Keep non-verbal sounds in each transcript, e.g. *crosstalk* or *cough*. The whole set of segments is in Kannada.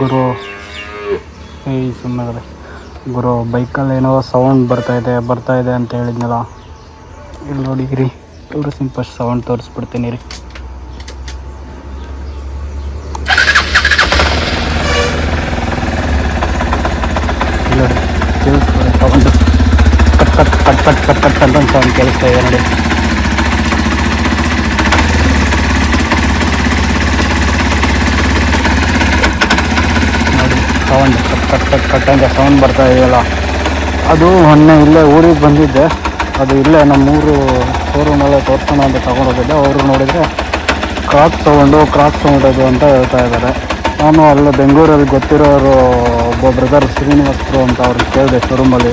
ಗುರು, ಏಯ್ ಸುಮ್ಮನೆ ಗುರು, ಬೈಕಲ್ಲಿ ಏನೋ ಸೌಂಡ್ ಬರ್ತಾ ಇದೆ ಬರ್ತಾ ಇದೆ ಅಂತ ಹೇಳಿದ್ನಲ್ಲ. ಇಲ್ಲಿ ನೋಡಿ ರೀ ತೋರಿಸ್ತೀನಿ ಫಸ್ಟ್ ಸೌಂಡ್ ತೋರಿಸ್ಬಿಡ್ತೀನಿ ರೀ ನೋಡಿ sound cut cut cut cut cut ಕೇಳಿಸ್ತಾ ಇದೆ ನೋಡಿ ನೋಡಿ sound, cut cut cut cut ಅಂತ ಸೌಂಡ್ ಬರ್ತಾ ಇದೆಯಲ್ಲ. ಅದು ಮೊನ್ನೆ ಇಲ್ಲೇ ಊರಿಗೆ ಬಂದಿದ್ದೆ. ಅದು ಇಲ್ಲೇ ನಮ್ಮೂರು ಶೋರೂಮಲ್ಲೇ ತೋರ್ಸೋಣ ಅಂತ ತಗೊಂಡೋಗಿದ್ದೆ ಅವರು ನೋಡಿದರೆ ಕ್ರಾಕ್ ತೊಗೊಂಡು ಕ್ರಾಕ್ ತೊಗೊಂಡೋದು ಅಂತ ಹೇಳ್ತಾ ಇದ್ದಾರೆ. ನಾನು ಅಲ್ಲಿ ಬೆಂಗಳೂರಲ್ಲಿ ಗೊತ್ತಿರೋರು ಒಬ್ಬ ಬ್ರದರ್ ಶ್ರೀನಿವಾಸರು ಅಂತ ಅವ್ರಿಗೆ ಕೇಳಿದೆ ಶೋರೂಮಲ್ಲಿ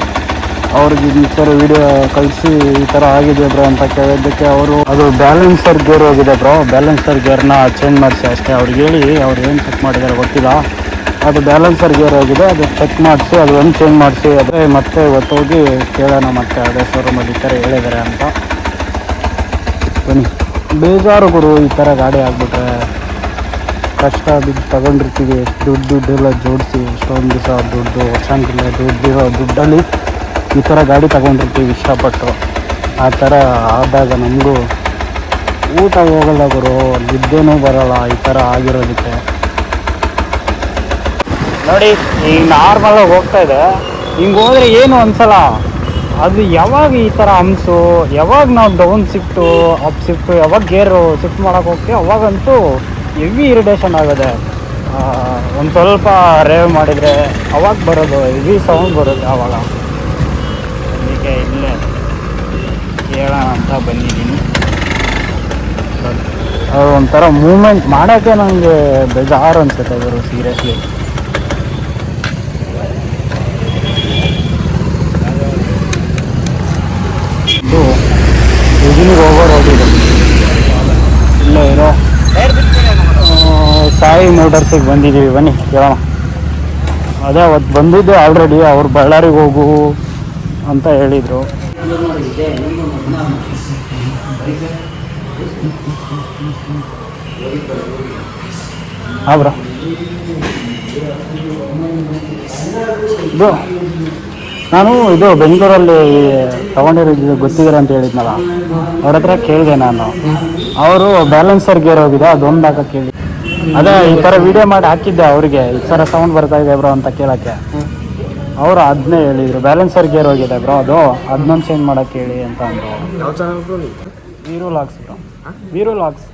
ಅವ್ರಿಗೆ ಈ ಥರ ವಿಡಿಯೋ ಕಳಿಸಿ ಈ ಥರ ಆಗಿದೆ ಬ್ರೋ ಅಂತ ಕೇಳಿದ್ದಕ್ಕೆ ಅವರು, ಅದು ಬ್ಯಾಲೆನ್ಸರ್ ಗೇರ್ ಹೋಗಿದೆ ಬ್ರೋ ಬ್ಯಾಲೆನ್ಸರ್ ಗೇರ್ನ ಚೇಂಜ್ ಮಾಡಿಸಿ ಅಷ್ಟೇ. ಅವ್ರಿಗೆ ಹೇಳಿ ಅವ್ರು ಏನು ಚೆಕ್ ಮಾಡಿದ್ದಾರೆ ಗೊತ್ತಿಲ್ಲ. ಅದು ಬ್ಯಾಲೆನ್ಸರ್ ಗೇರ್ ಆಗಿದೆ, ಅದು ಚೆಕ್ ಮಾಡಿಸಿ, ಅದು ಒಂದು ಚೇಂಜ್ ಮಾಡಿಸಿ, ಅದೇ ಮತ್ತೆ ಇವತ್ತೋಗಿ ಕೇಳೋಣ ಮತ್ತೆ ಅದೇ ಶೋರೂಮಲ್ಲಿ ಈ ಥರ ಹೇಳಿದ್ದಾರೆ ಅಂತ. ಬನ್ನಿ. ಬೇಜಾರು ಗುರು ಈ ಥರ ಗಾಡಿ ಆಗಿಬಿಟ್ರೆ. ಕಷ್ಟ ಬಿದ್ದು ತಗೊಂಡಿರ್ತೀವಿ, ದುಡ್ಡು ದುಡ್ಡೆಲ್ಲ ಜೋಡಿಸಿ, ಎಷ್ಟೊಂದು ದಿವಸ ದುಡ್ಡು ವರ್ಷಾಂಗಿಲ್ಲ ದುಡ್ಡಿರೋ ದುಡ್ಡಲ್ಲಿ ಈ ಥರ ಗಾಡಿ ತಗೊಂಡಿರ್ತೀವಿ, ಇಷ್ಟಪಟ್ಟು. ಆ ಥರ ಆದಾಗ ನಮಗೂ ಊಟ ಹೋಗಲ್ಲ ಗುರು, ನಿದ್ದೆನೂ ಬರೋಲ್ಲ, ಈ ಥರ ಆಗಿರೋದಕ್ಕೆ. ನೋಡಿ ಈಗ ನಾರ್ಮಲಾಗಿ ಹೋಗ್ತಾ ಇದೆ. ಹಿಂಗೆ ಹೋದ್ರೆ ಏನು ಅನ್ಸಲ್ಲ ಅದು ಯಾವಾಗ ಈ ಥರ ಹಂಸು, ಯಾವಾಗ ನಾವು ಡೌನ್ ಶಿಫ್ಟು ಅಪ್ ಶಿಫ್ಟು ಯಾವಾಗ ಗೇರು ಶಿಫ್ಟ್ ಮಾಡೋಕೆ ಹೋಗ್ತೀವಿ ಅವಾಗಂತೂ ಹೆವಿ ಇರಿಟೇಷನ್ ಆಗುತ್ತೆ. ಒಂದು ಸ್ವಲ್ಪ ರೇವ್ ಮಾಡಿದರೆ ಅವಾಗ ಬರೋದು ಹೆವಿ ಸೌಂಡ್ ಬರುತ್ತೆ ಆವಾಗ ಅದಕ್ಕೆ ಇಲ್ಲೇ ಕೇಳೋಣ ಅಂತ ಬಂದಿದ್ದೀನಿ. ಅದು ಒಂಥರ ಮೂಮೆಂಟ್ ಮಾಡೋಕ್ಕೆ ನನಗೆ ಬೇಜಾರು ಅನ್ಸುತ್ತೆ ಇವರು ಸೀರಿಯಸ್ಲಿ ಇದು ಉಜಿನಿಗೆ ಹೋಗೋ ರೋಡ್ ಇಲ್ಲ, ಏನೋ ಸಾಯಿ ಮೋಟರ್ಸಿಗೆ ಬಂದಿದ್ದೀವಿ, ಬನ್ನಿ, ಕೇಳೋಣ. ಅದೇ ಅವತ್ತು ಬಂದಿದ್ದು ಆಲ್ರೆಡಿ ಅವ್ರು ಬಳ್ಳಾರಿಗೆ ಹೋಗು ಅಂತ ಹೇಳಿದರು. ಬ್ರೋ. ನಾನು ಇದು ಬೆಂಗಳೂರಲ್ಲಿ ತಗೊಂಡಿರೋದು ಗೊತ್ತಿದ್ದೀರ ಅಂತ ಹೇಳಿದ್ನಲ್ಲ ಅವ್ರ ಹತ್ರ ಕೇಳಿದೆ ನಾನು. ಅವರು ಬ್ಯಾಲೆನ್ಸರ್ ಗೇರ್ ಹೋಗಿದೆ ಅದೊಂದು ಹಾಕ ಕೇಳಿ. ಅದೇ ಈ ಥರ ವಿಡಿಯೋ ಮಾಡಿ ಹಾಕಿದ್ದೆ ಅವರಿಗೆ ಈ ಥರ ಸೌಂಡ್ ಬರ್ತಾ ಇದೆ ಬ್ರೋ ಅಂತ ಕೇಳೋಕ್ಕೆ. ಅವರು ಅದನ್ನೇ ಹೇಳಿದರು ಬ್ಯಾಲೆನ್ಸರ್ ಗೇರ್ ಹೋಗಿದೆ ಬ್ರೋ ಅದು ಅದನ್ನೊಂದು ಚೇಂಜ್ ಮಾಡೋಕ್ಕೆ ಹೇಳಿ ಅಂತ ಅಂದರು. ಯಾವ channel bro Veeru locks bro. Veeru locks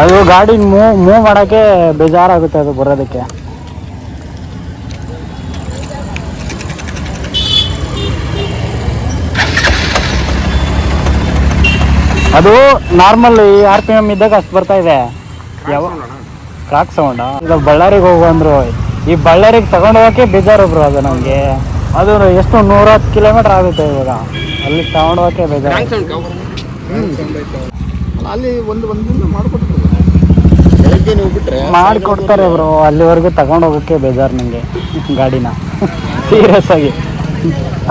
ಅದು ಗಾಡಿ ಮೂವ್ ಮೂವ್ ಮಾಡೋಕ್ಕೆ ಬೇಜಾರಾಗುತ್ತೆ ಅದು ಬರೋದಕ್ಕೆ ಅದು ನಾರ್ಮಲ್ ಆರ್ ಪಿ ಎಂ ಇದ್ದಾಗ ಅಷ್ಟು ಬರ್ತಾ ಇದೆ. ಯಾವ ಕ್ರಾಕ್ ಸೌಂಡ ಈಗ ಬಳ್ಳಾರಿಗೆ ಹೋಗು ಅಂದ್ರು. ಈ ಬಳ್ಳಾರಿಗೆ ತಗೊಂಡು ಹೋಗೋಕೆ ಬೇಜಾರು ಬ್ರೋ ಅದು ನಮಗೆ. ಅದು ಎಷ್ಟು ನೂರತ್ತು ಕಿಲೋಮೀಟರ್ ಆಗುತ್ತೆ ಇವಾಗ. ಅಲ್ಲಿ ತಗೊಂಡು ಹೋಗಕ್ಕೆ ಬೇಜಾರು. ಮಾಡ್ಕೊಡ್ತಾರೆ ಅಲ್ಲಿ ಒಂದು ಮಾಡಿಕೊಡ್ತಾರೆ. ಮಾಡಿಕೊಡ್ತಾರೆ ಬ್ರೋ ಅಲ್ಲಿವರೆಗೂ ತಗೊಂಡು ಹೋಗೋಕ್ಕೆ ಬೇಜಾರು ನನಗೆ ಗಾಡಿನ. ಸೀರಿಯಸ್ ಆಗಿ.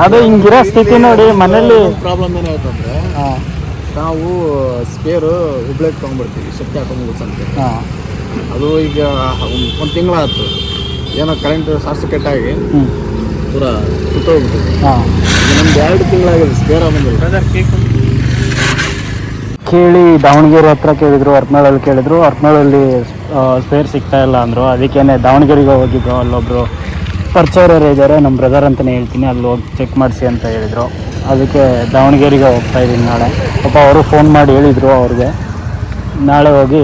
ಅದು ಹಿಂಗಿರೋ ಸ್ಥಿತಿ ನೋಡಿ ಮನೇಲಿ ಪ್ರಾಬ್ಲಮ್ ಏನಾಯ್ತು ಅಂದ್ರೆ ಹಾಂ. ನಾವು ಸ್ಪೇರು ಹುಬ್ಳಿಗೆ ತೊಗೊಂಡ್ಬಿಡ್ತೀವಿ ಶಕ್ತಿ ಹಾಕೊಂಡು ಅಂತ ಹಾಂ. ಅದು ಈಗ ಒಂದು ತಿಂಗಳಾಯ್ತು. ಏನೋ ಕರೆಂಟ್ ಶಾರ್ಟ್ ಕೆಟ್ಟಾಗಿ ಪೂರ ಸುತ್ತ ಹಾಂ. ನಮ್ದು ಎರಡು ತಿಂಗಳಾಗಿದೆ ಸ್ಪೇರ್ ಬಂದಿಲ್ಲ ಕೇಳಿ ದಾವಣಗೆರೆ ಹತ್ರ ಕೇಳಿದ್ರು ಹರ್ನಾಳಲ್ಲಿ ಕೇಳಿದ್ರು. ಹರ್ನಾಳಲ್ಲಿ ಸ್ಪೇರ್ ಸಿಗ್ತಾ ಇಲ್ಲ ಅಂದರು. ಅದಕ್ಕೇನೆ ದಾವಣಗೆರೆಗೆ ಹೋಗಿದ್ರು ಅಲ್ಲೊಬ್ಬರು ಪರಿಚಯರು ಇದ್ದಾರೆ ನಮ್ಮ ಬ್ರದರ್ ಅಂತಲೇ ಹೇಳ್ತೀನಿ ಅಲ್ಲಿ ಹೋಗಿ ಚೆಕ್ ಮಾಡಿಸಿ ಅಂತ ಹೇಳಿದರು. ಅದಕ್ಕೆ ದಾವಣಗೆರೆಗೆ ಹೋಗ್ತಾ ಇದ್ದೀನಿ ನಾಳೆ. ಪಾಪ ಅವರು ಫೋನ್ ಮಾಡಿ ಹೇಳಿದರು ಅವ್ರಿಗೆ. ನಾಳೆ ಹೋಗಿ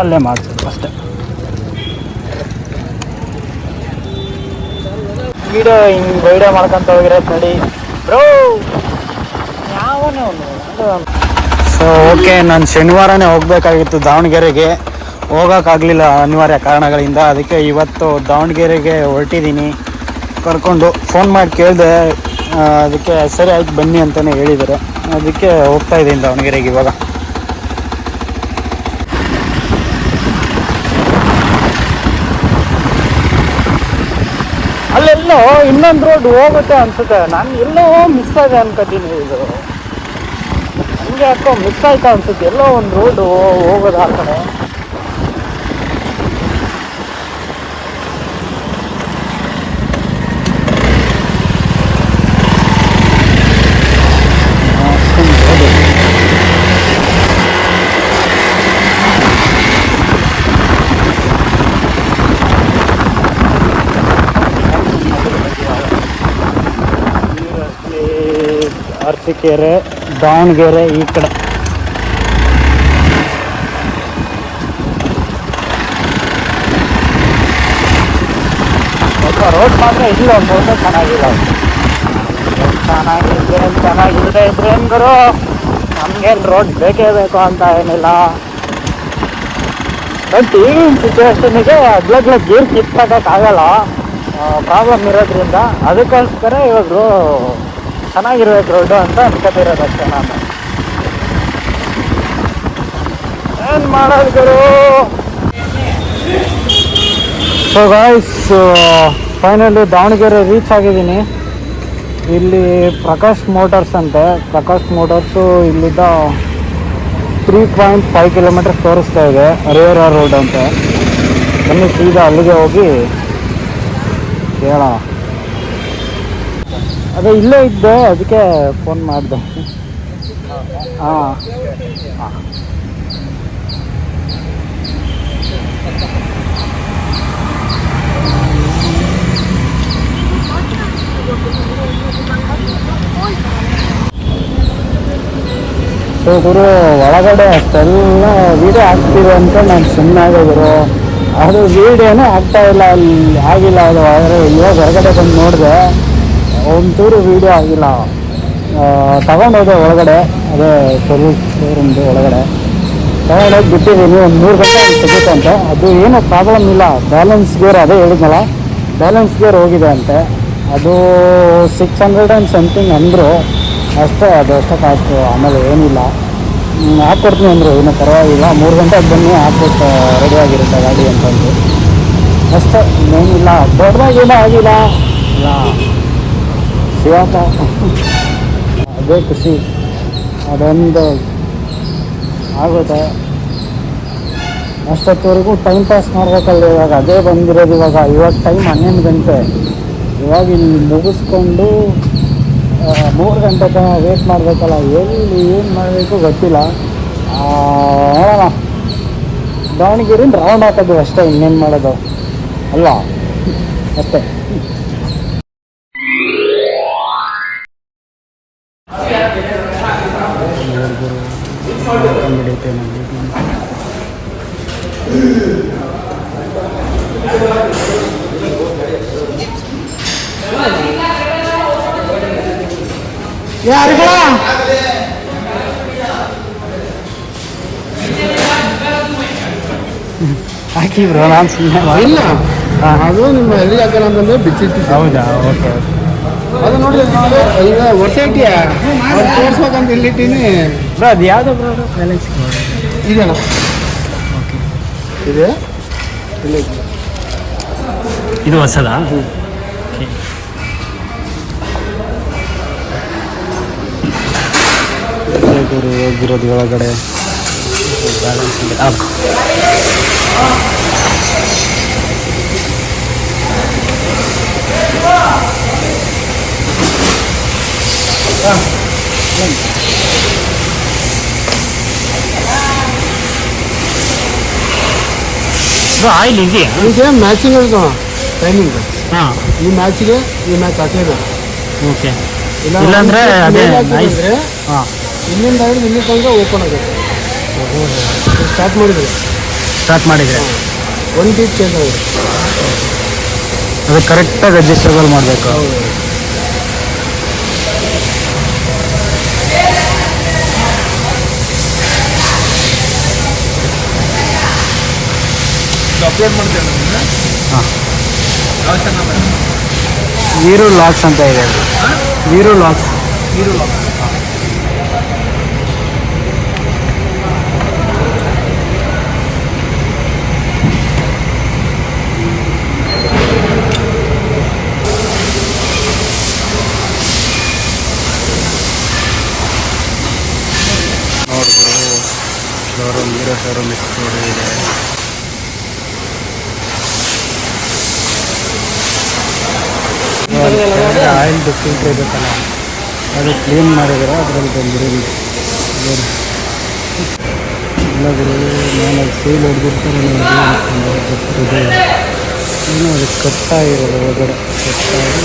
ಅಲ್ಲೇ ಮಾಡಿಸಿದ್ರು ಅಷ್ಟೇ. ವೀಡಿಯೋ ಹಿಂಗೆ ವೈಡಿಯೋ ಮಾಡ್ಕೊಂತ ಹೋಗಿರೋ ನೋಡಿ. ಬ್ರೋ ಯಾವನೇ ಸೊ ಓಕೆ ನಾನು ಶನಿವಾರನೇ ಹೋಗಬೇಕಾಗಿತ್ತು ದಾವಣಗೆರೆಗೆ. ಹೋಗೋಕ್ಕಾಗಲಿಲ್ಲ ಅನಿವಾರ್ಯ ಕಾರಣಗಳಿಂದ. ಅದಕ್ಕೆ ಇವತ್ತು ದಾವಣಗೆರೆಗೆ ಹೊರಟಿದ್ದೀನಿ. ಕರ್ಕೊಂಡು ಫೋನ್ ಮಾಡಿ ಕೇಳಿದೆ ಅದಕ್ಕೆ ಸರಿ ಆಯ್ತು, ಬನ್ನಿ ಅಂತಲೇ ಹೇಳಿದ್ದಾರೆ. ಅದಕ್ಕೆ ಹೋಗ್ತಾ ಇದ್ದೀನಿ ದಾವಣಗೆರೆಗೆ ಇವಾಗ. ಅಲ್ಲೆಲ್ಲೋ ಇನ್ನೊಂದು ರೋಡ್ ಹೋಗುತ್ತೆ ಅನ್ಸುತ್ತೆ. ನಾನು ಎಲ್ಲೋ ಮಿಸ್ ಆಗ ಅನ್ಕೋತೀನಿ ಇದು. ನನಗೆ ಯಾಕೋ ಮಿಸ್ ಆಯ್ತಾ ಅನ್ಸುತ್ತೆ. ಎಲ್ಲೋ ಒಂದು ರೋಡು ಹೋಗೋದು ಆ ಕಡೆ. ಅರಸೀಕೆರೆ ದಾವಣಗೆರೆ ಈ ಕಡೆ. ರೋಡ್ ಮಾತ್ರ ಇಲ್ಲ ಸ್ವಲ್ಪ ಚೆನ್ನಾಗಿಲ್ಲ. ಚೆನ್ನಾಗಿದ್ರೆ ಚೆನ್ನಾಗಿದ್ರೆ ಇದ್ರೆ ಗುರು ನಮ್ಗೇನು ರೋಡ್ ಬೇಕೇ ಬೇಕು ಅಂತ ಏನಿಲ್ಲ. ಬಟ್ ಈಗಿನ ಸಿಚುವೇಶನಿಗೆ ಅಗ್ಲಗ್ಲ ಗೀರ್ ಕಿತ್ತಾಗಲ್ಲ ಪ್ರಾಬ್ಲಮ್ ಇರೋದ್ರಿಂದ ಅದಕ್ಕೋಸ್ಕರ ಇವಾಗ ಚೆನ್ನಾಗಿರ್ಬೇಕು ರೋಡು ಅಂತ ಅನ್ಕೋತಿರೋದು ಅಷ್ಟೇ ನಾನು. ಏನು ಮಾಡೋದು so guys finally Davangere reach ಆಗಿದ್ದೀನಿ. ಇಲ್ಲಿ ಪ್ರಕಾಶ್ ಮೋಟರ್ಸ್ ಅಂತೆ. ಪ್ರಕಾಶ್ ಮೋಟರ್ಸು ಇಲ್ಲಿದ್ದ ತ್ರೀ ಪಾಯಿಂಟ್ ಫೈವ್ ಕಿಲೋಮೀಟರ್ ತೋರಿಸ್ತಾ ಇದೆ ಹರಿಹರ ರೋಡ್ ಅಂತ. ಬನ್ನಿ, ಸೀದಾ ಅಲ್ಲಿಗೆ ಹೋಗಿ ಹೇಳ ಅದೇ ಇಲ್ಲೇ ಇದ್ದೆ, ಅದಕ್ಕೆ ಫೋನ್ ಮಾಡಿದೆ. ಹಾಂ. ಸೊ ಗುರು, ಒಳಗಡೆ ಅಷ್ಟೆಲ್ಲ ವೀಡಿಯೋ ಆಗ್ತಿದೆ ಅಂತ ನಾನು ಸುಮ್ಮನೆ ಗುರು. ಅದು ವೀಡಿಯೋನೇ ಆಗ್ತಾ ಇಲ್ಲ, ಅಲ್ಲಿ ಆಗಿಲ್ಲ ಅದು, ಆದರೆ ಇವಾಗ ಹೊರಗಡೆ ಬಂದು ನೋಡಿದೆ. ಒಂಚೂರು ವೀಡಿಯೋ ಆಗಿಲ್ಲ. ತಗೊಂಡೋದೆ ಒಳಗಡೆ, ಅದೇ ಸರ್ವಿಸ್ ಶೋರೂಮ್ದು ಒಳಗಡೆ. ತಗೊಂಡೋಗಿ ಬಿಟ್ಟಿದ್ದೀನಿ, ಒಂದು ಮೂರು ಗಂಟೆ ತೆಗಿತಂತೆ ಅದು ಏನೂ ಪ್ರಾಬ್ಲಮ್ ಇಲ್ಲ. ಬ್ಯಾಲೆನ್ಸ್ ಗೇರ್ ಅದೇ ಹೇಳಿದ್ನಲ್ಲ. ಬ್ಯಾಲೆನ್ಸ್ ಗೇರ್ ಹೋಗಿದೆ ಅಂತೆ. ಅದು ಸಿಕ್ಸ್ ಹಂಡ್ರೆಡ್ ಆ್ಯಂಡ್ ಸಮಥಿಂಗ್ ಅಂದರು. ಅಷ್ಟೇ, ಅದು ಅಷ್ಟಕ್ಕಾಯ್ತು ಆಮೇಲೆ ಏನಿಲ್ಲ. ಹಾಕ್ಕೊಡ್ತೀನಿ ಅಂದರು. ಇನ್ನೂ ಪರವಾಗಿಲ್ಲ. ಮೂರು ಗಂಟೆಗೆ ಬನ್ನಿ, ಹಾಕ್ಬಿಟ್ಟು ರೆಡಿಯಾಗಿರುತ್ತೆ ಗಾಡಿ ಅಂತಂದು ಅಷ್ಟೇ, ಇನ್ನೇನಿಲ್ಲ. ದೊಡ್ಡದಾಗಿಲ್ಲ ಆಗಿಲ್ಲ. ಇಲ್ಲ. ಶಿವಾತ ಅದೇ ಖುಷಿ. ಅದೊಂದು ಆಗುತ್ತೆ. ಅಷ್ಟೊತ್ತವರೆಗೂ ಟೈಮ್ ಪಾಸ್ ಮಾಡ್ಬೇಕಲ್ಲ ಇವಾಗ. ಅದೇ ಬಂದಿರೋದು ಇವಾಗ. ಇವಾಗ ಟೈಮ್ ಹನ್ನೊಂದು ಗಂಟೆ. ಇವಾಗ ಇಲ್ಲಿ ಮುಗಿಸ್ಕೊಂಡು ಮೂರು ಗಂಟೆ ತನಕ ವೇಟ್ ಮಾಡಬೇಕಲ್ಲ. ಎಲ್ಲಿ ಏನು ಮಾಡಬೇಕು ಗೊತ್ತಿಲ್ಲ. ಆ, ನೋಡೋಣ. ದಾವಣಗೆರೆಯಿಂದ ರೌಂಡ್ ಹಾಕೋದು ಅಷ್ಟೇ ಇನ್ನೇನು ಮಾಡೋದು. ಅಲ್ವಾ? ಅಷ್ಟೇ. ಹಾಕಿ ಬ್ರೋ ನಾನು ಸುಮ್ಮನೆ ಇಲ್ಲ. ಅದು ನಿಮ್ಮ ಎಲ್ಲಿ ಹಾಕಲ್ಲ ಅಂತಂದ್ರೆ ಬಿಚ್ಚಿಟ್ಟು ಹೌದಾ? ಓಕೆ ಅದು ನೋಡಿ ನೋಡಿ ಈಗ ವರ್ಷ ಇಟ್ಟಿಯ ತೋರ್ಸ್ಬೇಕಂತ ಇಲ್ಲಿಟ್ಟಿನಿ ಬ್ರೋ ಅದು ಯಾವುದು ಬ್ರೋ ಬ್ಯಾಲೆನ್ಸ್ ಓಕೆ ಇದೆ ಇಲ್ಲ ಇದು? ಹೊಸದಾ? ಗುರು ಹೋಗಿರೋದು ಒಳಗಡೆ. ಬ್ಯಾಲೆನ್ಸ್ ಆಯಿಲ್ ಇದೆಯಾ? ಇದೆ ಮ್ಯಾಚಿಂಗ್ ಇರ್ತಾವ ಟೈಮಿಂಗ್ ಹಾಂ. ಈ ಮ್ಯಾಚಿಗೆ ಈ ಮ್ಯಾಚ್ ಹಾಕಿದೆ ಓಕೆ. ಇಲ್ಲಾಂದ್ರೆ ಅದೇ. ಹಾಂ. ಇಲ್ಲಿಂದ ಹಿಡಿದು ಇಲ್ಲಿ ತನಕ ಓಪನ್ ಆಗುತ್ತೆ. ಸ್ಟಾರ್ಟ್ ಮಾಡಿದ್ರೆ ಸ್ಟಾರ್ಟ್ ಮಾಡಿದರೆ ಒನ್ ಟೀಟ್ ಚೇಂಜ್ ಆಗುತ್ತೆ ಅದು ಕರೆಕ್ಟಾಗಿ ಅಡ್ಜಸ್ಟಬಲ್ ಮಾಡಬೇಕು. ಅಪ್ಲೋಡ್ ಮಾಡ್ತೇನೆ ಹಾಂ. ವೀರು ಲಾಕ್ಸ್ ಅಂತ ಇದೆ ಅದು. Veeru locks showroom Hero showroom ಎಷ್ಟು ಇದೆ ಆಯಿಲ್ ಫಿಲ್ಟರ್ ಇರುತ್ತಲ್ಲ ಅದು ಕ್ಲೀನ್ ಮಾಡಿದರೆ ಅದರಲ್ಲಿ ಬಂದಿರೋದು ಇಲ್ಲ ಗುರು ನಾನು ಅದು ಸೇಲ್ ಹೊಡೆದಿರ್ತಾರೆ ಏನೋ ಅದು ಕಟ್ಟಾಗಿರೋದು ಒಳಗಡೆ ಕಟ್ಟಾಗಿ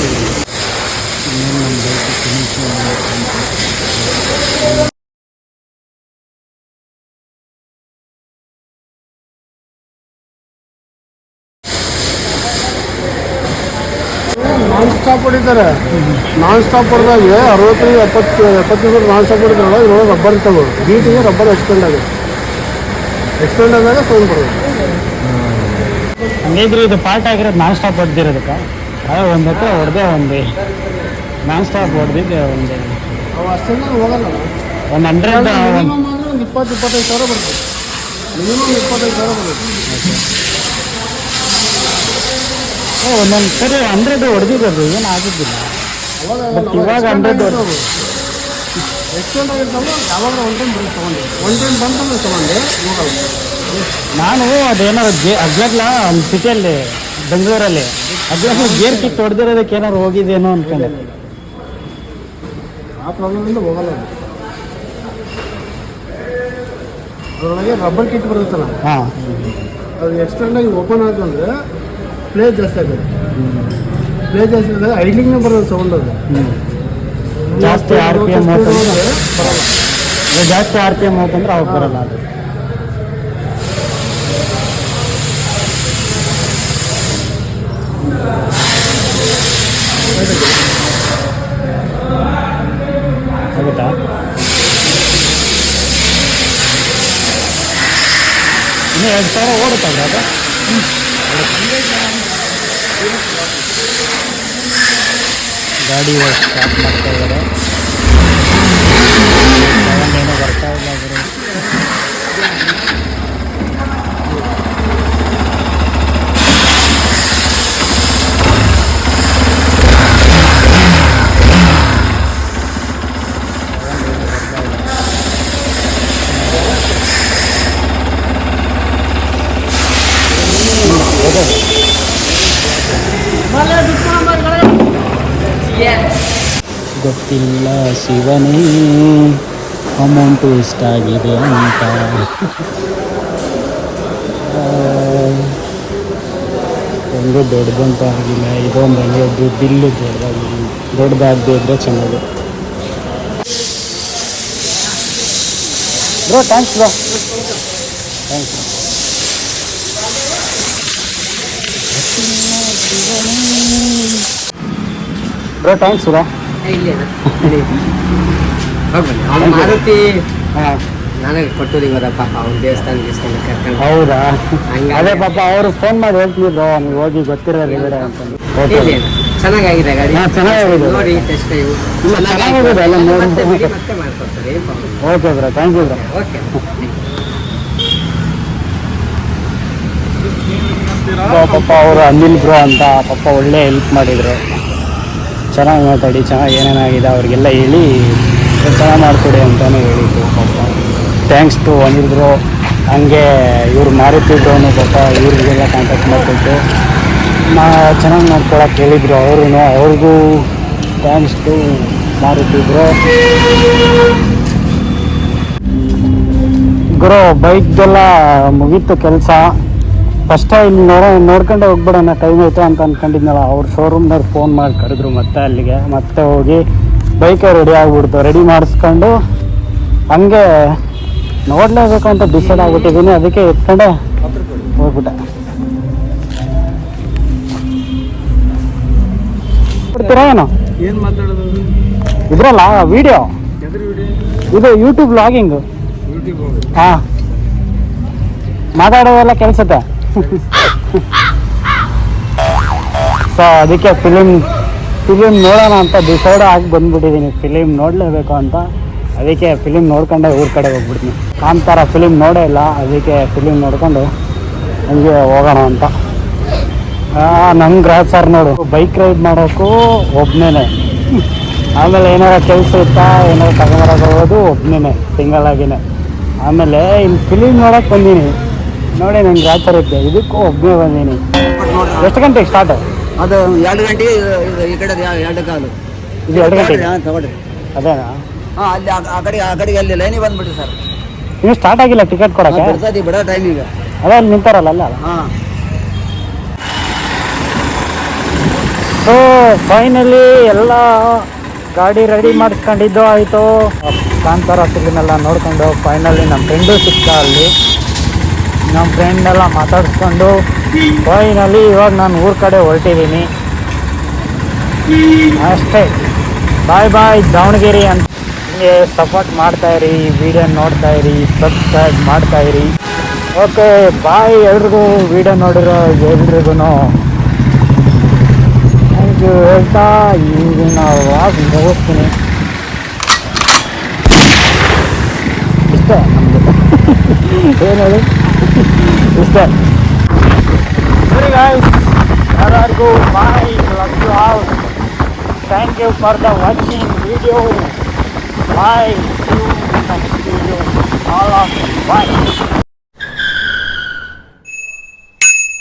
ನಾನ್ ಹೊಡಿತಾರೆ ನಾನ್ ಸ್ಟಾಪ್ ಹೊಡೆದಾಗ ಅರವತ್ತು ಎಪ್ಪತ್ತು ಎಪ್ಪತ್ತು ನಿಮಿಷ ನಾನ್ ಸ್ಟಾಪ್ ಹೊಡಿತಾರಲ್ಲ ಇದ್ರೊಳಗೆ ರಬ್ಬರ್ ಈ ಬೀಟಿಗೆ ರಬ್ಬರ್ ಎಕ್ಸ್ಪೆಂಡ್ ಆಗುತ್ತೆ. ಎಕ್ಸ್ಪೆಂಡ್ ಆದಾಗ ಸೌಂಡ್ ಬರೋದು ಹಂಗಿದ್ರೆ ಇದು ಪಾರ್ಟ್ ಆಗಿರೋದು ನಾನ್ ಸ್ಟಾಪ್ ಹೊಡೆದಿರೋದಕ್ಕೆ ಅದೇ ಒಂದು ಹತ್ರ ಹೊಡೆದೆ ಒಂದು. ನಾನ್ ಸ್ಟಾಪ್ ಹೊಡೆದಿದ್ದೆ ಒಂದು. ಅವು ಅಷ್ಟೆಲ್ಲ ಹೋಗಲ್ಲ. ಒಂದು ಹಂಡ್ರೆಡ್ ಒಂದು ಇಪ್ಪತ್ತು ಇಪ್ಪತ್ತೈದು ಸಾವಿರ ಬರುತ್ತೆ. ಮಿನಿಮಮ್ ಇಪ್ಪತ್ತೈದು ಸಾವಿರ ಬರುತ್ತೆ. ಒಂದೊಂದು ಸರಿ ಹಂಡ್ರೆಡ್ ಹೊಡೆದಿರೋದು ಏನು ಆಗಿದ್ದಿಲ್ಲ ಇವಾಗ ಹಂಡ್ರೆಡ್ ಆಗಿರ್ತಾವೆ ಯಾವಾಗ ಒನ್ ಟೈಮ್ ಬರುತ್ತೆ ತೊಗೊಂಡು ಒನ್ ಟೈಮ್ ತೊಗೊಂಡೆ ನಾನು ಅದೇನಾರು ಗೇ ಅಜ್ಜಾಗ್ಲ ಸಿಟಿಯಲ್ಲಿ ಬೆಂಗಳೂರಲ್ಲಿ. ಅಜ್ಜಾಗ್ಲ ಗೇರ್ ಕಿಟ್ ಹೊಡೆದಿರೋದಕ್ಕೆ ಏನಾದ್ರು ಹೋಗಿದೇನೋ ಅನ್ಕೊಂಡೆ. ಆ ಪ್ರಾಬ್ಲಮಿಂದ ಹೋಗಲ್ಲ ಅದರೊಳಗೆ ರಬ್ಬರ್ ಕಿಟ್ ಬರುತ್ತಲ್ಲ. ಹಾಂ. ಅದು ಎಕ್ಸ್ಟೆಂಡ್ ಆಗಿ ಓಪನ್ ಆಯ್ತು ಅಂದರೆ ಪ್ಲೇ ಜಾಸ್ತಿ ಆಗುತ್ತೆ ಪ್ಲೇ ಜಾಸ್ತಿ ಆದಾಗ ಐಡ್ಲಿಂಗ್ನೇ ಬರೋದು ಸೌಂಡ್ ಅದು ಜಾಸ್ತಿ ಆರ್ ಪಿ ಎಂ Speed ಹೋದ್ರೆ ಜಾಸ್ತಿ ಆರ್ ಪಿ ಎಂ ಹೋಗ್ತಂದ್ರೆ ಅವಾಗ ಬರಲ್ಲ ಅದು. ಆಗುತ್ತಾ? ಇನ್ನು ಎರಡು ಸಾವಿರ ಓಡುತ್ತಲ್ಲ ಗಾಡಿ ಸ್ಟಾರ್ಟ್ ಮಾಡ್ತಾ ಇದ್ದಾರೆ. ಏನೋ ಬರ್ತಾ ಇಲ್ಲ ಗುರು ಗೊತ್ತಿಲ್ಲ ಶಿವನೇ, ಅಮೌಂಟು ಎಷ್ಟಾಗಿದೆ ಅಂತ. ಒಂದು ದೊಡ್ಡದಂತ ಆಗಿಲ್ಲ ಇದೊಂದು ಹೆಂಗೆ ಬಿಲ್ಲು ದೊಡ್ಡದಾಗಿಲ್ಲ ದೊಡ್ಡದಾಗದೇ ಇದ್ದರೆ ಚೆನ್ನಾಗಿ bro thanks bro. Thanks bro. Thanks bro. *laughs* ಅವ್ನು ಮಾರುತಿ ನನಗೆ ಕೊಟ್ಟೂರಿಗೆ ಹೋದ ಪಾಪ. ಅವ್ನ ದೇವಸ್ಥಾನ ದೇವಸ್ಥಾನ ಕರ್ಕೊಂಡು ಹೌದಾ? ಹಂಗೆ ಅದೇ ಪಾಪ ಅವರು ಫೋನ್ ಮಾಡಿ ಹೇಳ್ತಿದ್ರು ನೀವು ಹೋಗಿ ಗೊತ್ತಿರೋದು ಬೇಡ ಅಂತಂದು ಇಲ್ಲಿ ಚೆನ್ನಾಗಾಗಿದೆ ಗಾಡಿ? ಹಾ, ಚೆನ್ನಾಗಿದೆ. ನೋಡಿ ಟೆಸ್ಟ್ ಇಲ್ಲ, ಚೆನ್ನಾಗಿದೆ ಎಲ್ಲ ನೋಡಿ. ಮತ್ತೆ ಮಾಡ್ಕೊಡ್ತಾರೆ. Okay bro. Thank you bro. Okay ಪಾಪ ಅವರು ಅನಿಲ್ ಬ್ರೋ ಅಂತ ಪಾಪ ಒಳ್ಳೆ ಹೆಲ್ಪ್ ಮಾಡಿದರು. ಚೆನ್ನಾಗಿ ಮಾತಾಡಿ, ಚೆನ್ನಾಗಿ ಏನೇನಾಗಿದೆ ಅವ್ರಿಗೆಲ್ಲ ಹೇಳಿ ಚೆನ್ನಾಗಿ ಮಾಡಿಕೊಡಿ ಅಂತಲೇ ಹೇಳಿದ್ದು. ಪಾಪ ಥ್ಯಾಂಕ್ಸ್ ಟು ಅನಿದ್ರು ಹಂಗೆ ಇವ್ರು ಮಾರುತ್ತಿದ್ದವನು ಪಾಪ ಇವ್ರಿಗೆಲ್ಲ ಕಾಂಟ್ಯಾಕ್ಟ್ ಮಾಡಿಕೊಟ್ಟು ಮಾ ಚೆನ್ನಾಗಿ ನೋಡ್ಕೊಳಕ್ಕೆ ಹೇಳಿದ್ರು ಅವ್ರೂ ಅವ್ರಿಗೂ ಥ್ಯಾಂಕ್ಸ್ ಟು ಮಾರುತ್ತಿದ್ರು ಗುರು ಬೈಕ್ದೆಲ್ಲ ಮುಗೀತು ಕೆಲಸ. ಫಸ್ಟ್ ಇಲ್ಲಿ ನೋಡೋ ನೋಡ್ಕೊಂಡೆ ಹೋಗ್ಬಿಡೋಣ ಟೈಮ್ ಆಯಿತು ಅಂತ ಅನ್ಕೊಂಡಿದ್ನಲ್ಲ ಅವ್ರ ಶೋರೂಮ್ನವ್ರು ಫೋನ್ ಮಾಡಿ ಕರೆದ್ರು ಮತ್ತೆ ಅಲ್ಲಿಗೆ. ಮತ್ತೆ ಹೋಗಿ ಬೈಕೇ ರೆಡಿ ಆಗಿಬಿಡ್ತು. ರೆಡಿ ಮಾಡಿಸ್ಕೊಂಡು ಹಂಗೆ ನೋಡಲೇಬೇಕು ಅಂತ ಡಿಸೈಡ್ ಆಗ್ಬಿಟ್ಟಿದ್ದೀನಿ. ಅದಕ್ಕೆ ಎತ್ಕೊಂಡೆ ಹೋಗ್ಬಿಟ್ಟೆ. ಬಿಡ್ತೀರಾ ಏನು? ಇದ್ರಲ್ಲ ವಿಡಿಯೋ ಇದು ಯೂಟ್ಯೂಬ್ ಲಾಗಿಂಗ್ ಹಾಂ ಹೋಗಿ ಹಾ. ಮಾತಾಡೋದೆಲ್ಲ ಕೆಲ್ಸತ್ತೆ ಸೊ ಅದಕ್ಕೆ ಫಿಲಿಮ್ ಫಿಲಿಮ್ ನೋಡೋಣ ಅಂತ ಡಿಸೈಡ್ ಆಗಿ ಬಂದ್ಬಿಟ್ಟಿದ್ದೀನಿ ಫಿಲಿಮ್ ನೋಡಲೇಬೇಕು ಅಂತ. ಅದಕ್ಕೆ ಫಿಲಿಮ್ ನೋಡ್ಕೊಂಡೆ ಊರ ಕಡೆ ಹೋಗ್ಬಿಡ್ತೀನಿ. ಕಾಂತಾರ ಫಿಲಿಮ್ ನೋಡೇ ಇಲ್ಲ. ಅದಕ್ಕೆ ಫಿಲಿಮ್ ನೋಡ್ಕೊಂಡು ಹಂಗೆ ಹೋಗೋಣ ಅಂತ. ನಮ್ಮ ಗ್ರಹ ಸರ್ ನೋಡು. ಬೈಕ್ ರೈಡ್ ಮಾಡೋಕ್ಕೂ ಒಬ್ಬನೇ ಆಮೇಲೆ ಏನಾರ ಕೆಲಸ ಇತ್ತಾ, ಏನಾರ ಹೋಗೋದು ಒಬ್ಬನೇ ಸಿಂಗಲ್ ಆಗಿನೇ. ಆಮೇಲೆ ಇಲ್ಲಿ ಫಿಲಿಮ್ ನೋಡೋಕೆ ಬಂದೀನಿ. ನೋಡಿ ನಂಗೆ ರಾತ್ರಿ ಇದ್ದೆ. ಇದಕ್ಕೂ ಒಬ್ಬನೇ ಬಂದೀನಿ. ಎಷ್ಟು ಗಂಟೆಗೆ ಸ್ಟಾರ್ಟ್ ಅದು ಎರಡು ಗಂಟೆ ಇದು ಈ ಕಡೆ ಎರಡು ಕಾಲು. ಇದು ಎರಡು ಗಂಟೆ ಹಾಂ ತಗೊಳ್ರಿ. ಅದೇನಾ? ಹಾಂ ಅಲ್ಲಿ ಆ- ಕಡೆ ಆ ಕಡೆಗೆ ಅಲ್ಲಿ ಲೈನಿಗೆ ಬಂದ್ಬಿಡಿ ಸರ್. ಇನ್ನೂ ಸ್ಟಾರ್ಟ್ ಆಗಿಲ್ಲ ಟಿಕೆಟ್ ಕೊಡಕ್ಕೆ? ಬಿಡ್ತದೆ ಬಿಡೋ ಟೈಮಿಂಗ್ ಅದೇ ಅಲ್ಲಿ ನಿಂತಾರಲ್ಲ ಅಲ್ಲ? ಹಾಂ. ಸೊ ಫೈನಲಿ ಎಲ್ಲ ಗಾಡಿ ರೆಡಿ ಮಾಡಿಸ್ಕೊಂಡಿದ್ದು ಆಯಿತು. ಕಾಂತಾರ ಸಿಗ್ನೆಲ್ಲ ನೋಡ್ಕೊಂಡು ಫೈನಲಿ ನಮ್ಮ ಫ್ರೆಂಡು ಸಿಕ್ತ ಅಲ್ಲಿ. ನಮ್ಮ ಫ್ರೆಂಡ್ನೆಲ್ಲ ಮಾತಾಡಿಸ್ಕೊಂಡು ಫೈನಲಿ ಇವಾಗ ನಾನು ಊರ ಕಡೆ ಹೊರಟಿದ್ದೀನಿ ಅಷ್ಟೇ. ಬಾಯ್ ಬಾಯ್ ದಾವಣಗೆರೆ ಅಂತ. ಹಿಂಗೆ ಸಪೋರ್ಟ್ ಮಾಡ್ತಾ ಇರಿ ವಿಡಿಯೋ ನೋಡ್ತಾ ಇರಿ ಸಬ್ಸ್ಕ್ರೈಬ್ ಇರಿ. ಓಕೆ ಬಾಯ್ ಎಲ್ರಿಗೂ ವಿಡಿಯೋ ನೋಡಿರೋ ಎಲ್ರಿಗೂ ಥ್ಯಾಂಕ್ ಯು ಹೇಳ್ತಾ ಈಗಿನ ನಾವು ಮುಗಿಸ್ತೀನಿ. ಇಷ್ಟೇ *laughs* ಏನು ಹೇಳಿ? ಇಷ್ಟೇ ಸರಿ ಗಾಯ್ಸ್ ಎಲ್ಲರಿಗೂ bye love you all thank you for the watching video bye next video all of bye